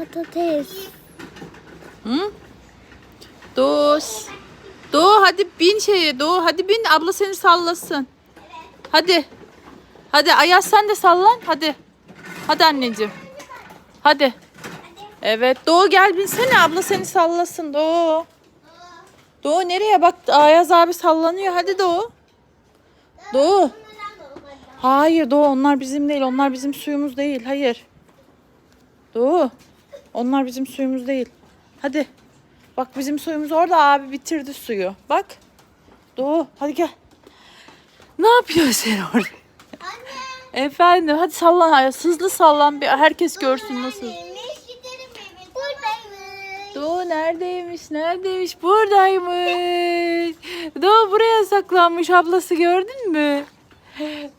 Patates. Hı? Doğu. Doğu hadi bin şeye. Doğu hadi bin abla seni sallasın. Hadi. Hadi Ayaz sen de sallan. Hadi. Hadi anneciğim. Hadi. Evet Doğu gel binsene abla seni sallasın Doğu. Doğu nereye bak Ayaz abi sallanıyor. Hadi Doğu. Doğu. Hayır Doğu onlar bizim değil. Onlar bizim suyumuz değil. Hayır. Doğu. Onlar bizim suyumuz değil. Hadi. Bak bizim suyumuz orada abi bitirdi suyu. Bak. Doğu hadi gel. Ne yapıyorsun sen orada? Efendim hadi sallan. Hızlı sallan bir herkes görsün nasıl. Doğu neredeymiş? Neredeymiş? Buradaymış. Doğu buraya saklanmış. Ablası gördün mü?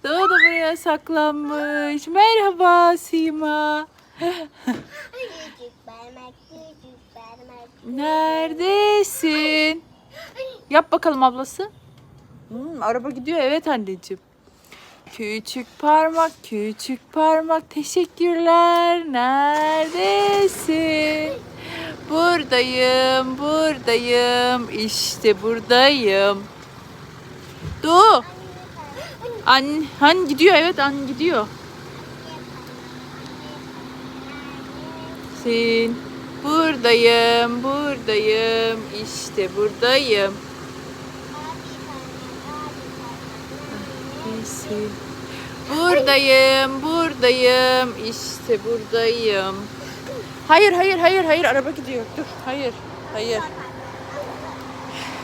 Doğu da buraya saklanmış. Merhaba Sima. Küçük parmak, küçük parmak. Neredesin? Yap bakalım ablası. Hmm, araba gidiyor evet anneciğim. Küçük parmak, küçük parmak teşekkürler. Neredesin? Buradayım, buradayım. İşte buradayım. Doğu. An, han gidiyor evet an gidiyor. Sin. Buradayım, buradayım. İşte buradayım. Sin. Buradayım, buradayım. İşte buradayım. Hayır, hayır, hayır, hayır. Araba gidiyor. Dur. Hayır, hayır.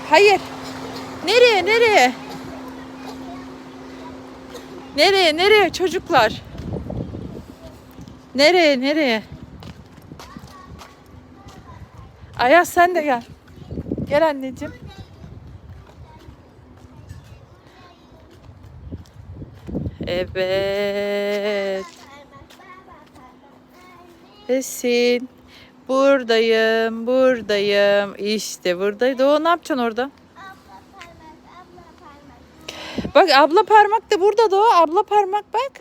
Hayır. Nereye, nereye? Nereye, nereye çocuklar? Nereye, nereye? Ayaz sen de gel. Gel anneciğim. Evet. Esin. Buradayım, buradayım. İşte buradayım. Doğu ne yapacaksın orada? Bak abla parmak da burada Doğu. Abla parmak bak.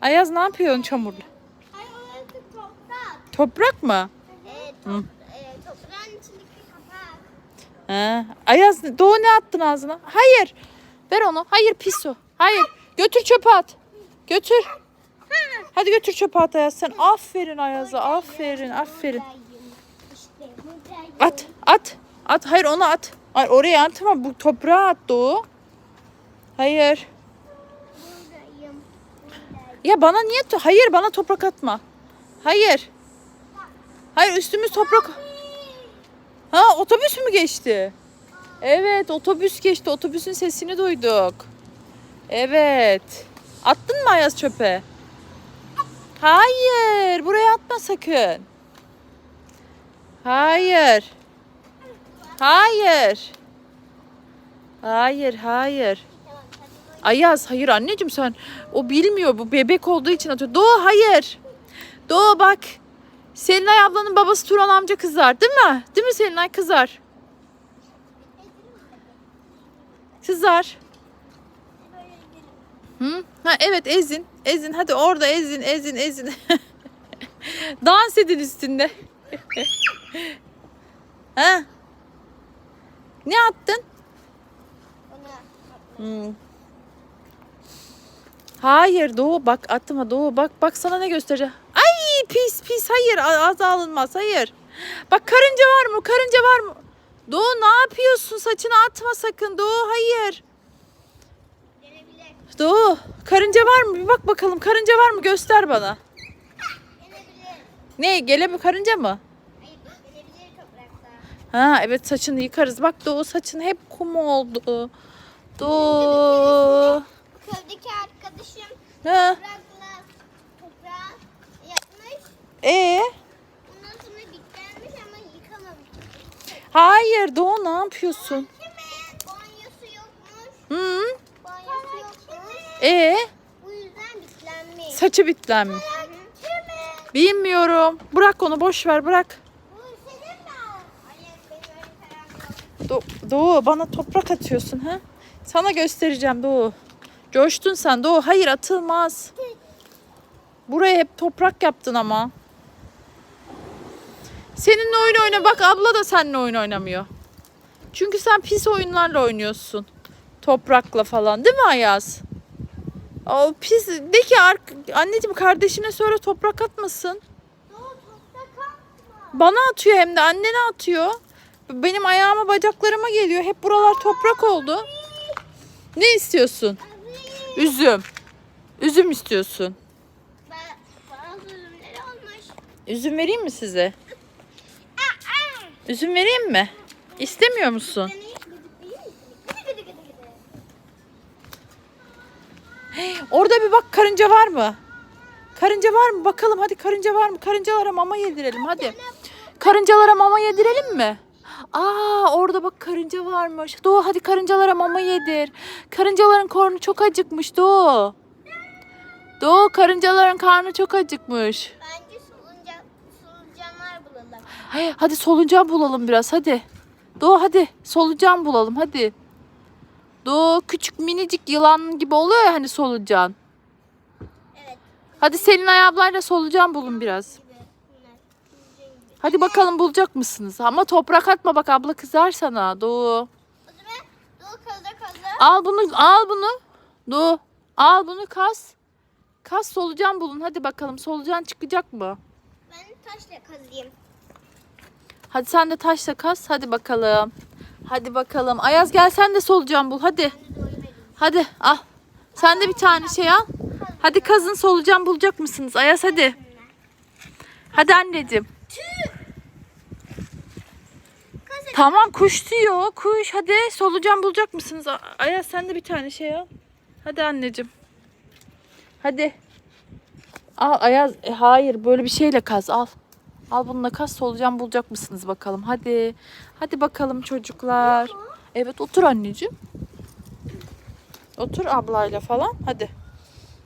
Ayaz ne yapıyorsun orası toprak. Toprak mı? Evet, top, Ha. Ayaz Doğu ne attın ağzına? Hayır. Ver onu. Hayır pis o. Hayır. Götür çöpe at. Götür. Hadi götür çöpe at Ayaz sen. Aferin Ayaz'a. Aferin. Aferin. At. At. At. Hayır onu at. Hayır oraya atma. Bu toprağa at Doğu. Hayır. Ya bana niye? Hayır bana toprak atma. Hayır. Hayır üstümüz toprak. Ha otobüs mü geçti? Evet otobüs geçti. Otobüsün sesini duyduk. Evet. Attın mı Ayaz çöpe? Hayır. Buraya atma sakın. Hayır. Hayır. Hayır, hayır. Ayaz hayır anneciğim sen o bilmiyor bu bebek olduğu için atıyor. Doğu hayır. Doğu bak. Selinay ablanın babası Turan amca kızar değil mi? Değil mi Selinay kızar? Kızar. Hı? Ha evet ezin. Ezin hadi orada ezin ezin ezin. Dans edin üstünde. ha? Ne attın? Hmm. Hayır Doğu bak atma Doğu bak bak sana ne göstereceğim. Pis pis hayır az alınmaz hayır. Bak karınca var mı karınca var mı? Doğu ne yapıyorsun saçını atma sakın Doğu hayır. Doğu karınca var mı bir bak bakalım karınca var mı göster bana. Ne gele mi karınca mı? Ha evet saçını yıkarız bak Doğu saçın hep kum oldu. Doğu. Köydeki arkadaşım Ha. Ee? Ondan sonra diklenmiş ama yıkamamış. Hayır Doğu ne yapıyorsun? Kimin? Banyosu yokmuş. Hı? Banyosu yokmuş. Ee? Bu yüzden diklenmiş. Saçı bitlenmiş. Kimin? Bilmiyorum. Bırak onu boş ver bırak. Bu senin mi? Hayır benim öyle param yok. Do- Doğu bana toprak atıyorsun ha? Sana göstereceğim Doğu. Coştun sen Doğu. Hayır atılmaz. Buraya hep toprak yaptın ama. Seninle oyun oyna. Bak abla da seninle oyun oynamıyor. Çünkü sen pis oyunlarla oynuyorsun. Toprakla falan değil mi Ayaz? O pis. De ki anneciğim kardeşine söyle toprak atmasın. Bana atıyor hem de annene atıyor. Benim ayağıma bacaklarıma geliyor. Hep buralar toprak oldu. Ne istiyorsun? Üzüm. Üzüm istiyorsun. Üzüm vereyim mi size? Üzüm vereyim mi? İstemiyor musun? Gıdı. Orada bir bak karınca var mı? Karınca var mı? Bakalım hadi karınca var mı? Karıncalara mama yedirelim hadi. Karıncalara mama yedirelim mi? Aa orada bak karınca varmış. Doğu hadi karıncalara mama yedir. Karıncaların karnı çok acıkmış Doğu. Doğu karıncaların karnı çok acıkmış. Solucanlar Hay, hadi solucan bulalım biraz hadi. Doğu hadi solucan bulalım hadi. Doğu küçük minicik yılan gibi oluyor ya hani solucan. Evet. Hadi Selin ablayla solucan bulun biraz. Hadi bakalım bulacak mısınız? Ama toprak atma bak abla kızar sana. Doğu. Al bunu al bunu. Doğu. Al bunu kas. Kas solucan bulun. Hadi bakalım solucan çıkacak mı? Ben taşla kazıyım. Hadi sen de taşla kas. Hadi bakalım. Hadi bakalım. Ayaz gel sen de solucan bul. Hadi. Hadi al. Sen de bir tane şey al. Hadi kazın solucan bulacak mısınız? Ayaz hadi. Hadi anneciğim. Tamam kuş diyor. Kuş hadi solucan bulacak mısınız? Ayaz sen de bir tane şey al. Hadi anneciğim. Hadi. Al Ayaz. E, hayır böyle bir şeyle kaz al. Al bununla kaz solucan bulacak mısınız bakalım. Hadi. Hadi bakalım çocuklar. Evet otur anneciğim. Otur ablayla falan. Hadi.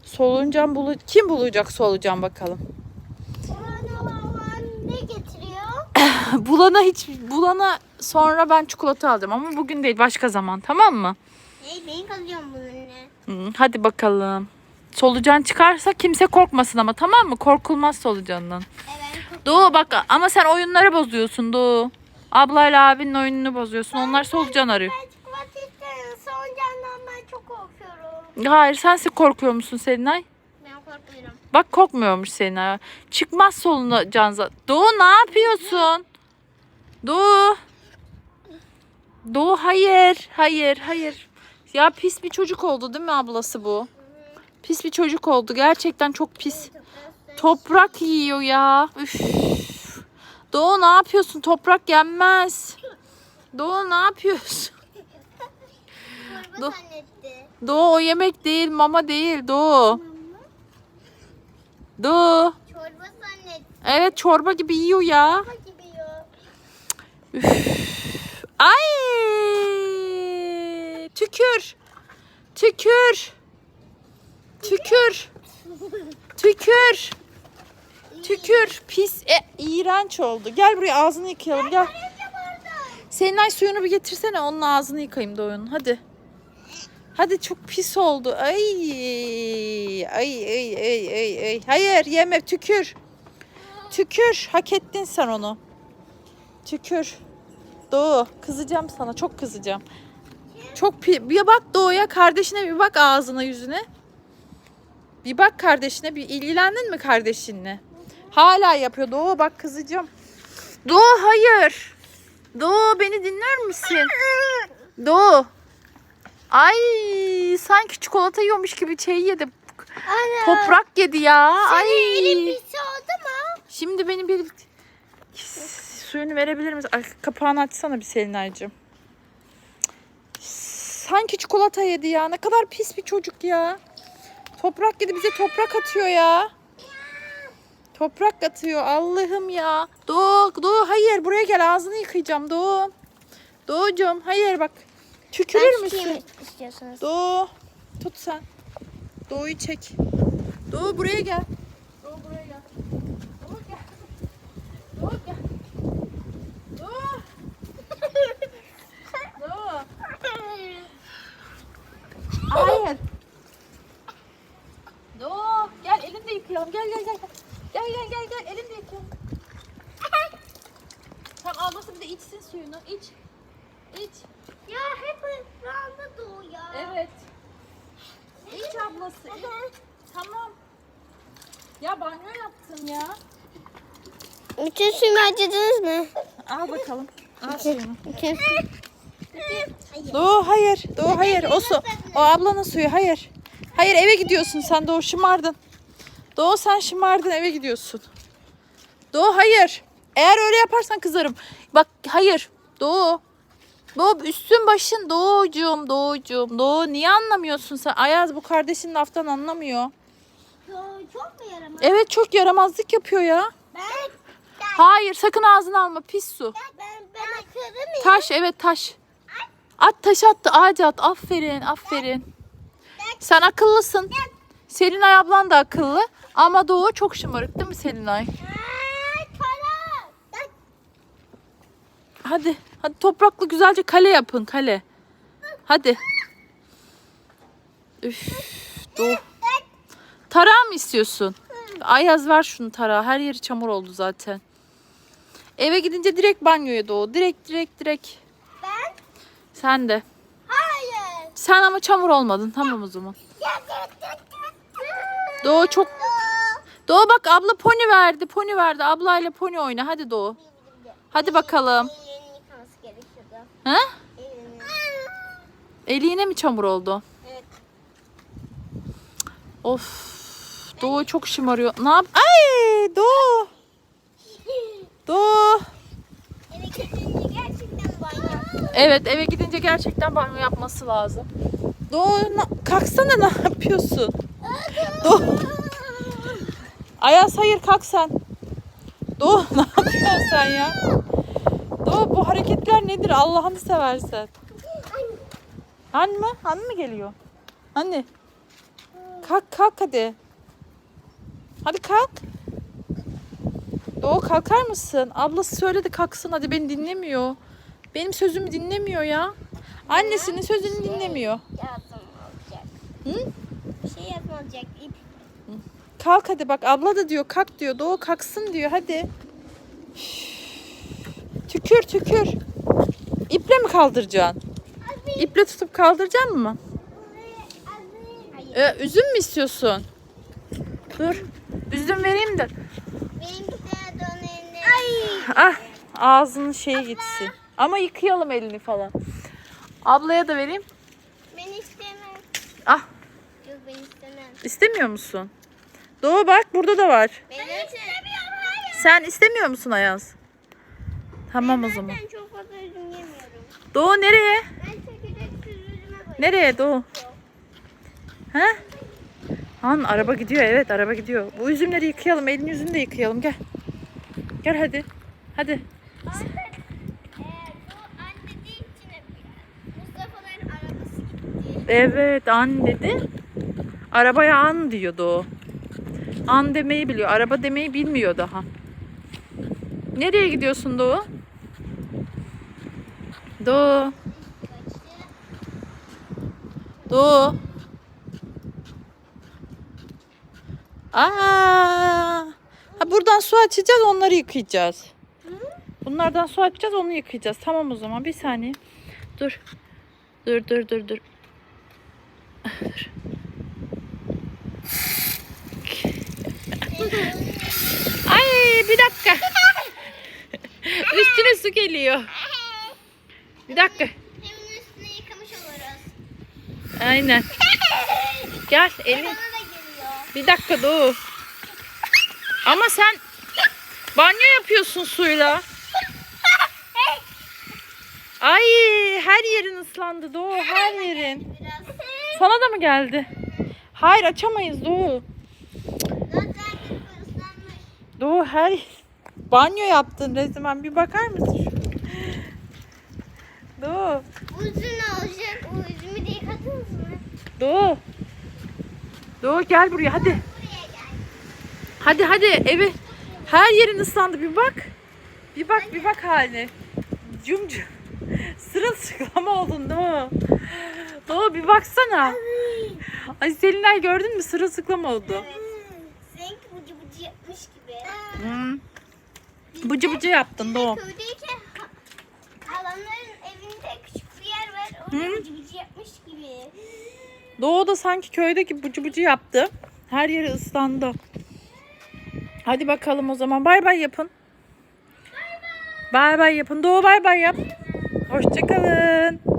Solucan bulu kim bulacak solucan bakalım. Ne getiriyor? bulana hiç bulana sonra ben çikolata alacağım ama bugün değil başka zaman tamam mı? Hey ben kazıyorum bununla. Hadi bakalım. Solucan çıkarsa kimse korkmasın ama tamam mı? Korkulmaz solucandan. Evet. Doğu bak ama sen oyunları bozuyorsun Doğu. Ablayla abinin oyununu bozuyorsun. Onlar solucan arıyor. Ben çikolata isterim. Solucandan ben çok korkuyorum. Hayır sensin korkuyor musun Selinay? Ben korkmuyorum. Bak korkmuyormuş Selinay. Çıkmaz solucan zaten. Doğu ne yapıyorsun? Doğu. Doğu hayır. Hayır hayır. Ya pis bir çocuk oldu değil mi ablası bu? Pis bir çocuk oldu. Gerçekten çok pis. Toprak yiyor ya. Üf. Doğu ne yapıyorsun? Toprak yenmez. Doğu ne yapıyorsun? Zannetti. Doğu o yemek değil, mama değil. Doğu. Doğu. Çorba zannetti. Evet çorba gibi yiyor ya. Çorba gibi yiyor. Ay! Tükür. Tükür. Tükür. Tükür. Tükür. Pis. E, iğrenç oldu. Gel buraya ağzını yıkayalım. Gel. Selinay suyunu bir getirsene. Onun ağzını yıkayayım Doğu'nun. Hadi. Hadi çok pis oldu. Ay. Ay ay ay ay ay. Hayır yeme tükür. Tükür. Hak ettin sen onu. Tükür. Doğu kızacağım sana. Çok kızacağım. Çok. Bir bak Doğu'ya kardeşine bir bak ağzına yüzüne. Bir bak kardeşine bir ilgilendin mi kardeşinle? Hala yapıyor Doğu bak kızacağım. Doğu hayır. Doğu beni dinler misin? Doğu. Ay sanki çikolata yiyormuş gibi şey yedi. Ana. Toprak yedi ya. Ay. Elin pis oldu mu? Şimdi benim bir suyunu verebilir misin? Ay, kapağını açsana bir Selinay'cığım. Sanki çikolata yedi ya. Ne kadar pis bir çocuk ya. Toprak yedi bize toprak atıyor ya. Toprak atıyor Allah'ım ya. Doğu, Doğu hayır buraya gel ağzını yıkayacağım Doğu. Doğucuğum hayır bak. Tükürür müsün? istiyorsunuz? Doğu tut sen. Doğu'yu çek. Doğu buraya gel. Doğu buraya gel. Doğu gel. Doğu gel. Doğu. Doğu. Hayır. Doğu gel. Gel gel. Gel gel gel gel elini de içsin suyunu. İç. İç. Ya hep ıslandı Doğu ya. Evet. İç ablası. iç. Tamam. Ya banyo yaptın ya. Bütün suyumu acıdınız mı? Al bakalım. Al suyunu. Bütün Doğu hayır. Doğu hayır. O su. O ablanın suyu. Hayır. Hayır eve gidiyorsun sen Doğu şımardın. Doğu sen şımardın eve gidiyorsun. Doğu hayır. Eğer öyle yaparsan kızarım. Bak hayır. Doğu. Doğu üstün başın Doğucuğum Doğucuğum. Doğu niye anlamıyorsun sen? Ayaz bu kardeşin laftan anlamıyor. Çok mu yaramaz? Evet çok yaramazlık yapıyor ya. Ben Hayır sakın ağzına alma pis su. ben ben mıyım? Taş evet taş. At taş attı ağaca at. Aferin aferin. Sen akıllısın. Selinay ablan da akıllı. Ama Doğu çok şımarık değil mi Selinay? Hadi. Hadi topraklı güzelce kale yapın kale. Hadi. Üf. Doğu. Tarağı mı istiyorsun? Ayaz ver şunu tarağı. Her yeri çamur oldu zaten. Eve gidince direkt banyoya Doğu. Direkt direkt direkt. Ben Sen de. hayır. Sen ama çamur olmadın. Tamam o zaman. Doğu çok... Doğu bak abla pony verdi. Pony verdi. Ablayla pony oyna. Hadi Doğu. Hadi bakalım. Ha? Eli yine mi çamur oldu? Evet. Of. Doğu çok şımarıyor. Ne yap? Ay Doğu. Doğu. Evet eve gidince gerçekten banyo yapması lazım. Doğu na- kalksana ne yapıyorsun? Doğu. Ayaz hayır kalk sen. Doğu ne yapıyorsun sen ya? Doğu bu hareketler nedir Allah'ını seversen? Han mı? Han mı geliyor? Anne. Kalk kalk hadi. Hadi kalk. Doğu kalkar mısın? Ablası söyledi kalksın hadi beni dinlemiyor. Benim sözümü dinlemiyor ya. Annesinin sözünü dinlemiyor. Yazım olacak. Hı? Bir şey yazılacak. İp. Kalk hadi bak abla da diyor kalk diyor. Doğu kalksın diyor hadi. Üf. Tükür tükür. İple mi kaldıracaksın? İple tutup kaldıracaksın mı? Ee, üzüm mü istiyorsun? Dur. Üzüm vereyim de. Ah ağzının şeyi gitsin. Ama yıkayalım elini falan. Ablaya da vereyim. Ben istemem. Ah Yok ben istemem. istemiyor musun? Doğu bak burada da var. Ben istemiyorum hayır. Sen istemiyor musun Ayaz? Tamam o zaman. Ben çok fazla üzüm yemiyorum. Doğu nereye? Ben üzüme bayılıyorum. Nereye Doğu? He? Han araba gidiyor evet araba gidiyor. Bu üzümleri yıkayalım. Elini yüzünü de yıkayalım gel. Gel hadi. Hadi. Arabası gitti. Evet an dedi. Arabaya an diyor Doğu. An demeyi biliyor. Araba demeyi bilmiyor daha. Nereye gidiyorsun Doğu? Doğu. Doğu. Aa! Ha buradan su açacağız, onları yıkayacağız. Bunlardan su açacağız, onu yıkayacağız. Tamam o zaman. Bir saniye. Dur. Dur dur dur dur. Dur. Ay bir dakika. Üstüne su geliyor. Bir dakika. Yıkamış oluruz. Aynen. Gel elin. Bir dakika Doğu. Ama sen banyo yapıyorsun suyla. Ay her yerin ıslandı Doğu her yerin. Sana da mı geldi? Hayır açamayız Doğu. Doğu her banyo yaptın resmen bir bakar mısın? Doğu. Uzun olacak. O üzümü de yıkadınız mı? Doğu. Doğu gel buraya hadi. Buraya gel. Hadi hadi evi. Her yerin ıslandı bir bak. Bir bak bir bak haline. Cumcu. Sırılsıklam oldun Doğu. Doğu bir baksana. Ay Selinay gördün mü sırılsıklam oldu. Evet yapmış gibi. Hmm. Bıcı bıcı yaptın Doğu. Köydeyken halamların evinde küçük bir yer var. Orada Hı? bıcı bıcı yapmış gibi. Doğu da sanki köydeki bıcı bıcı yaptı. Her yeri ıslandı. Hadi bakalım o zaman. Bay bay yapın. Bay bay yapın. Doğu bay bay yap. Hoşçakalın.